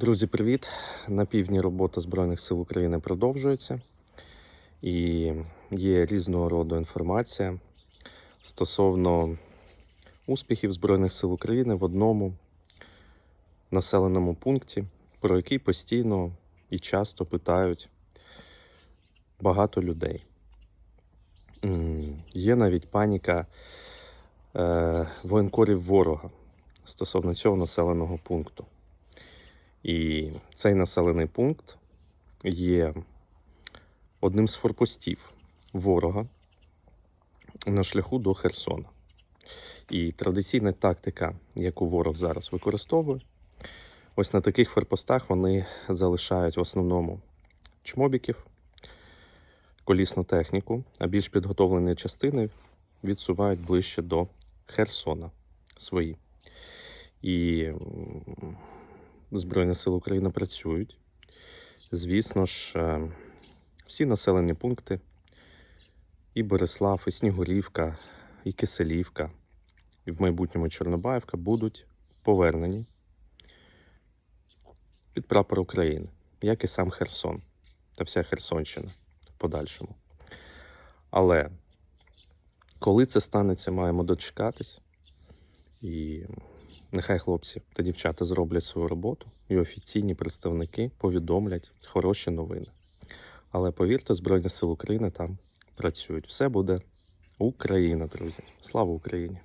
Друзі, привіт! На півдні робота Збройних сил України продовжується і є різного роду інформація стосовно успіхів Збройних сил України в одному населеному пункті, про який постійно і часто питають багато людей. Є навіть паніка е, воєнкорів ворога стосовно цього населеного пункту. І цей населений пункт є одним з форпостів ворога на шляху до Херсона. І традиційна тактика, яку ворог зараз використовує, ось на таких форпостах вони залишають в основному чмобіків, колісну техніку, а більш підготовлені частини відсувають ближче до Херсона свої. І Збройні сили України працюють. Звісно ж, е, всі населені пункти, і Борислав, і Снігурівка, і Киселівка, і в майбутньому Чорнобаївка будуть повернені під прапор України, як і сам Херсон та вся Херсонщина в подальшому. Але коли це станеться, маємо дочекатись. І Нехай хлопці та дівчата зроблять свою роботу, і офіційні представники повідомлять хороші новини. Але повірте, Збройні Сили України там працюють. Все буде Україна, друзі. Слава Україні!